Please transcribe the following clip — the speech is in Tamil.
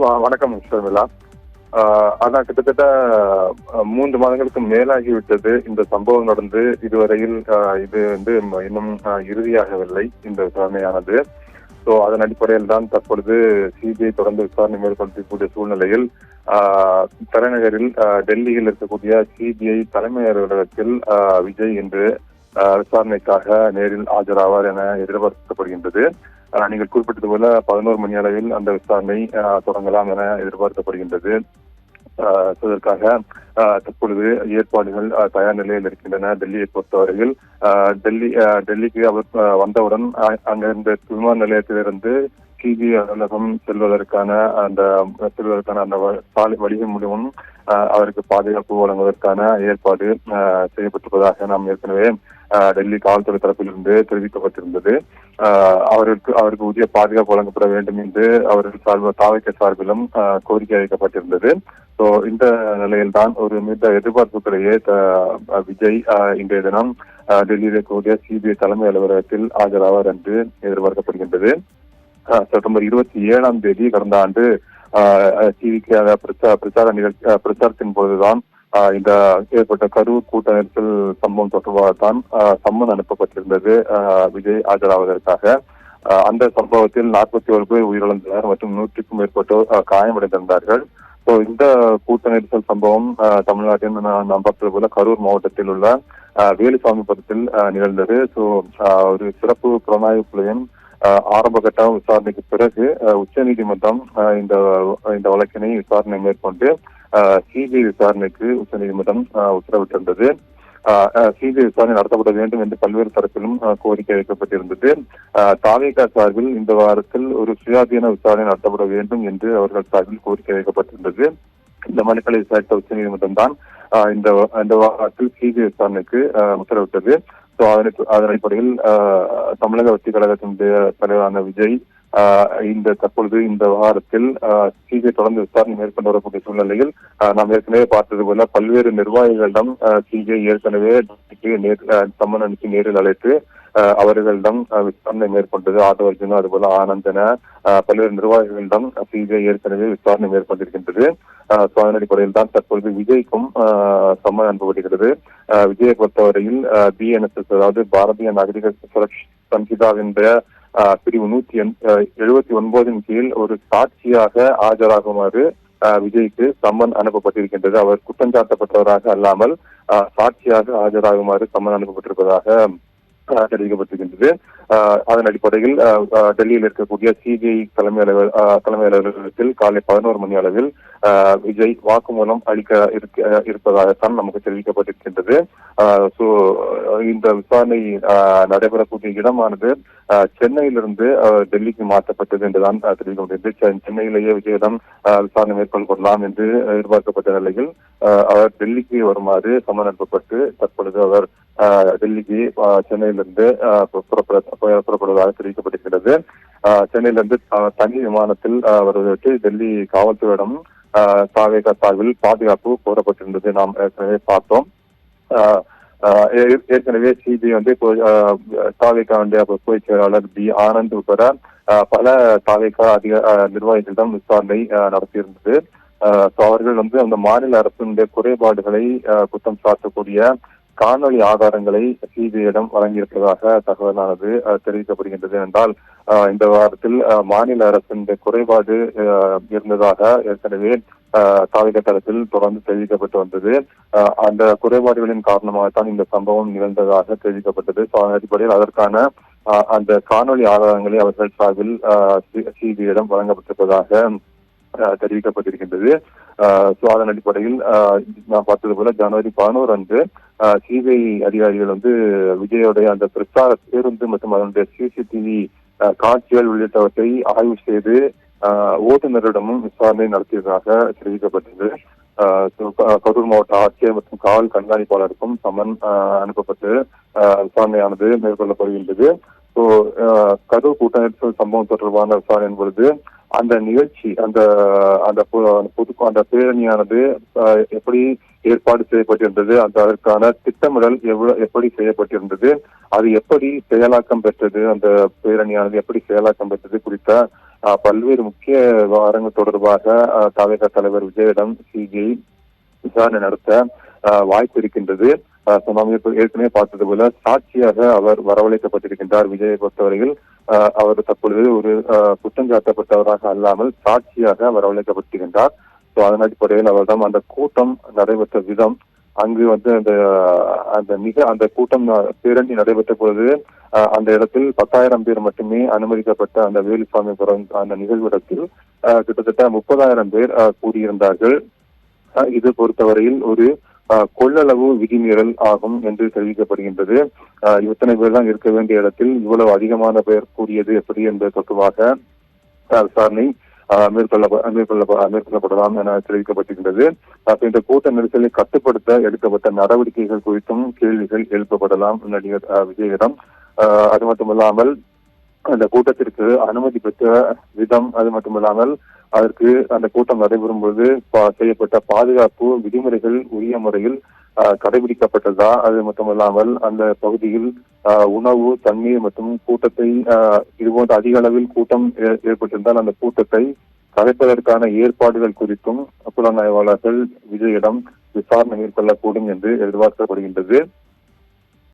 வணக்கம் ஷர்மிளா ஆனா கிட்டத்தட்ட மூன்று மாதங்களுக்கு மேலாகிவிட்டது. இந்த சம்பவம் நடந்து இதுவரையில் இது வந்து இன்னும் இறுதியாகவில்லை. இந்த விசாரணையானது ஸோ அதன் அடிப்படையில் தான் தற்பொழுது சிபிஐ தொடர்ந்து விசாரணை மேற்கொள்ளக்கூடிய சூழ்நிலையில் தலைநகரில் டெல்லியில் இருக்கக்கூடிய சிபிஐ தலைமை அலுவலகத்தில் விஜய் இன்று விசாரணைக்காக நேரில் ஆஜராவார் என எதிர்பார்க்கப்படுகின்றது. நீங்கள் குறிப்பிட்டது போல பதினோரு மணி அளவில் அந்த விசாரணை அஹ், தொடங்கலாம் என எதிர்பார்க்கப்படுகின்றது. அஹ், தற்பொழுது ஏற்பாடுகள் அஹ், தயார் நிலையில் இருக்கின்றன டெல்லியை பொறுத்தவரையில். டெல்லி அஹ், டெல்லிக்கு அவர் வந்தவுடன் அங்கிருந்து விமான நிலையத்திலிருந்து சிபிஐ அலுவலகம் செல்வதற்கான அந்த செல்வதற்கான அந்த சாலை வழிகள் முழுவதும் அவருக்கு பாதுகாப்பு வழங்குவதற்கான ஏற்பாடு அஹ், செய்யப்பட்டிருப்பதாக நாம் ஏற்கனவே டெல்லி காவல்துறை தரப்பிலிருந்து தெரிவிக்கப்பட்டிருந்தது. அவருக்கு அவருக்கு உரிய பாதுகாப்பு வழங்கப்பட வேண்டும் என்று அவர்கள் சார்பு தாவைக்க சார்பிலும் கோரிக்கை அளிக்கப்பட்டிருந்தது. ஸோ இந்த நிலையில் தான் ஒரு மிக எதிர்பார்ப்புக்கிடையே விஜய் இன்றைய தினம் டெல்லியில் இருக்கக்கூடிய சிபிஐ தலைமை அலுவலகத்தில் ஆஜராவார் என்று எதிர்பார்க்கப்படுகின்றது. செப்டம்பர் இருபத்தி ஏழாம் தேதி கடந்த ஆண்டு டிவிக்கு பிரச்சார நிகழ்ச்சி பிரச்சாரத்தின் போதுதான் இந்த ஏற்பட்ட கரூர் கூட்ட நெரிசல் சம்பவம் தொடர்பாகத்தான் தான் சம்மன் அனுப்பப்பட்டிருந்தது விஜய் ஆஜராவதற்காக. அந்த சம்பவத்தில் நாற்பத்தி ஒரு பேர் உயிரிழந்தனர் மற்றும் நூற்றுக்கும் மேற்பட்டோர் காயமடைந்திருந்தார்கள். ஸோ இந்த கூட்ட நெரிசல் சம்பவம் தமிழ்நாட்டின் நான் நாம் பார்த்தது போல கரூர் மாவட்டத்தில் உள்ள வேலுசாமி வேலுசாமிபுரத்தில் நிகழ்ந்தது. ஸோ ஒரு சிறப்பு புலனாய்வு குழுவின் ஆரம்ப கட்ட விசாரணைக்கு பிறகு உச்ச நீதிமன்றம் இந்த இந்த வழக்கினை விசாரணை மேற்கொண்டு சிபிஐ விசாரணைக்கு உச்சநீதிமன்றம் அஹ், உத்தரவிட்டிருந்தது. சிபிஐ விசாரணை நடத்தப்பட வேண்டும் என்று பல்வேறு தரப்பிலும் கோரிக்கை வைக்கப்பட்டிருந்தது. தாவேகா சார்பில் இந்த வாரத்தில் ஒரு சுயாதீன விசாரணை நடத்தப்பட வேண்டும் என்று அவர்கள் சார்பில் கோரிக்கை வைக்கப்பட்டிருந்தது. இந்த மனுக்களை விசாரித்த உச்சநீதிமன்றம் தான் இந்த இந்த வாரத்தில் சிபிஐ விசாரணைக்கு உத்தரவிட்டது. ஸோ அதன் அதன் அடிப்படையில் தமிழக வெற்றி கழகத்தினுடைய தலைவரான விஜய் இந்த தற்பொழுது இந்த விவகாரத்தில் சிபிஐ தொடர்ந்து விசாரணை மேற்கொண்டு வரக்கூடிய சூழ்நிலையில் நாம் ஏற்கனவே பார்த்தது போல பல்வேறு நிர்வாகிகளிடம் சிபிஐ ஏற்கனவே நேர் அஹ், சம்மன் அனுப்பி நேரில் அழைத்து அவர்களிடம் விசாரணை மேற்கொண்டது ஆதவ அர்ஜுனா அதுபோல ஆனந்தன பல்வேறு நிர்வாகிகளிடம் சிபிஐ ஏற்கனவே விசாரணை மேற்கொண்டிருக்கின்றது. அஹ், அடிப்படையில் தான் தற்பொழுது விஜய்க்கும் அஹ், சம்மன் அனுப்பப்படுகிறது விஜயை பொறுத்தவரையில் பிஎன்எஸ்எஸ் அதாவது பாரதிய நாகரிக சுரக்ஷ் சம்ஹிதாவின் அஹ், பிரிவு நூத்தி எழுபத்தி ஒன்பதின் கீழ் ஒரு சாட்சியாக ஆஜராகுமாறு விஜய்க்கு சம்மன் அனுப்பப்பட்டிருக்கின்றது. அவர் குற்றஞ்சாட்டப்பட்டவராக அல்லாமல் சாட்சியாக ஆஜராகுமாறு சம்மன் அனுப்பப்பட்டிருப்பதாக தெரிவிக்கப்பட்டிருக்கின்றது. அதன் அடிப்படையில் டெல்லியில் இருக்கக்கூடிய சிபிஐ தலைமை அலுவலக தலைமை அலுவலகத்தில் காலை பதினோரு மணி அளவில் விஜய் வாக்குமூலம் அளிக்க இருக்க- இருப்பதாகத்தான் நமக்கு தெரிவிக்கப்பட்டிருக்கின்றது. ஸோ இந்த விசாரணை நடைபெறக்கூடிய இடமானது சென்னையிலிருந்து டெல்லிக்கு மாற்றப்பட்டது என்றுதான் தெரிவிக்க தெரிவிக்கப்பட்டது சென்னையிலேயே விஜயிடம் விசாரணை மேற்கொள்ளப்படலாம் என்று எதிர்பார்க்கப்பட்ட நிலையில் அவர் டெல்லிக்கு வருமாறு சம்மன் அனுப்பப்பட்டு தற்பொழுது அவர் டெல்லிக்கு சென்னையிலிருந்து புறப்பட புறப்படுவதாக தெரிவிக்கப்பட்டிருக்கிறது சென்னையிலிருந்து தனி விமானத்தில் வருவதற்கு டெல்லி காவல்துறையிடம் தாவேக தாவேகா சார்பில் பாதுகாப்பு கோரப்பட்டிருந்தது. நாம் ஏற்கனவே பார்த்தோம். ஏ- ஏற்கனவே சிபிஐ வந்து இப்போ தாவேகாவுடைய பொதுச் செயலாளர் பி ஆனந்த் உட்பட அஹ், பல தாவேகா அதிக நிர்வாகிகளிடம் விசாரணை அஹ், நடத்தியிருந்தது. அவர்கள் வந்து அந்த மாநில அரசினுடைய குறைபாடுகளை அஹ், குற்றம் சாட்டக்கூடிய காணொலி ஆதாரங்களை சிபிஐயிடம் வழங்கியிருப்பதாக தகவலானது தெரிவிக்கப்படுகின்றது என்றால் இந்த வாரத்தில் மாநில அரசின் குறைபாடு இருந்ததாக ஏற்கனவே தாவிக தளத்தில் தொடர்ந்து தெரிவிக்கப்பட்டு வந்தது. அந்த குறைபாடுகளின் காரணமாகத்தான் இந்த சம்பவம் நிகழ்ந்ததாக தெரிவிக்கப்பட்டது. அடிப்படையில் அதற்கான அந்த காணொலி ஆதாரங்களை அவர்கள் சார்பில் சிபிஐயிடம் வழங்கப்பட்டிருப்பதாக தெரிவிக்கப்பட்டிருக்கின்றது. ஸோ அதன் அடிப்படையில் நான் பார்த்தது போல ஜனவரி பதினோரு அன்று சிபிஐ அதிகாரிகள் வந்து விஜயோடைய அந்த பிரச்சார பேருந்து மற்றும் அதனுடைய சிசிடிவி காட்சிகள் உள்ளிட்டவற்றை ஆய்வு செய்து ஓட்டுநரிடமும் விசாரணை நடத்தியதாக தெரிவிக்கப்பட்டது கரூர் மாவட்ட ஆட்சியர் மற்றும் காவல் கண்காணிப்பாளருக்கும் சமன் அனுப்பப்பட்டு விசாரணையானது மேற்கொள்ளப்படுகின்றது. ஸோ கரூர் கூட்ட நெரிசல் சம்பவம் தொடர்பான விசாரணை பொழுது அந்த நிகழ்ச்சி அந்த அந்த புது அந்த பொது அந்த பேரணியானது எப்படி ஏற்பாடு செய்யப்பட்டிருந்தது அந்த அதற்கான திட்டமிடல் எவ்வளவு எப்படி செய்யப்பட்டிருந்தது அது எப்படி செயலாக்கம் பெற்றது அந்த பேரணியானது எப்படி செயலாக்கம் பெற்றது குறித்த பல்வேறு முக்கிய விவகாரங்கள் தொடர்பாக அஹ், தமிழக தலைவர் விஜயிடம் சிபிஐ விசாரணை நடத்த வாய்ப்பு இருக்கின்றது. ஏற்கனவே பார்த்தது போல சாட்சியாக அவர் வரவழைக்கப்பட்டிருக்கின்றார். விஜயை பொறுத்தவரையில் அவர் தற்பொழுது ஒரு குற்றஞ்சாட்டப்பட்டவராக அல்லாமல் சாட்சியாக வரவழைக்கப்பட்டிருக்கின்றார். ஸோ அதன் அடிப்படையில் அவர்தான் அந்த கூட்டம் நடைபெற்ற விதம். அங்கு வந்து அந்த அந்த மிக அந்த கூட்டம் பேரணி நடைபெற்ற பொழுது அஹ், அந்த இடத்தில் பத்தாயிரம் பேர் மட்டுமே அனுமதிக்கப்பட்ட அந்த வேலுசாமி அந்த நிகழ்விடத்தில் அஹ், கிட்டத்தட்ட முப்பதாயிரம் பேர் கூடியிருந்தார்கள். இது பொறுத்தவரையில் ஒரு கொள்ளளவு விதிமீறல் ஆகும் என்று தெரிவிக்கப்படுகின்றது. இத்தனை பேர் தான் இருக்க வேண்டிய இடத்தில் இவ்வளவு அதிகமான பேர் கூடியது எப்படி என்பது தொடர்பாக விசாரணை மேற்கொள்ள மேற்கொள்ள மேற்கொள்ளப்படலாம் என தெரிவிக்கப்பட்டிருக்கின்றது. அப்ப இந்த கூட்ட நெரிசலை கட்டுப்படுத்த எடுக்கப்பட்ட நடவடிக்கைகள் குறித்தும் கேள்விகள் எழுப்பப்படலாம் நடிகர் அஹ், விஜயிடம் அஹ், அது மட்டுமல்லாமல் அந்த கூட்டத்திற்கு அனுமதி பெற்ற விதம் அது மட்டுமல்லாமல் அதற்கு அந்த கூட்டம் நடைபெறும் பொழுது பா- செய்யப்பட்ட பாதுகாப்பு விதிமுறைகள் உரிய முறையில் ஆஹ், கடைபிடிக்கப்பட்டதா அது மட்டுமல்லாமல் அந்த பகுதியில் ஆஹ், உணவு தண்ணீர் மற்றும் கூட்டத்தை இதுபோன்ற அதிக அளவில் கூட்டம் ஏ- ஏற்பட்டிருந்தால் அந்த கூட்டத்தை கலைப்பதற்கான ஏற்பாடுகள் குறித்தும் புலனாய்வாளர்கள் விஜயிடம் விசாரணை மேற்கொள்ளக்கூடும் என்று எதிர்பார்க்கப்படுகின்றது.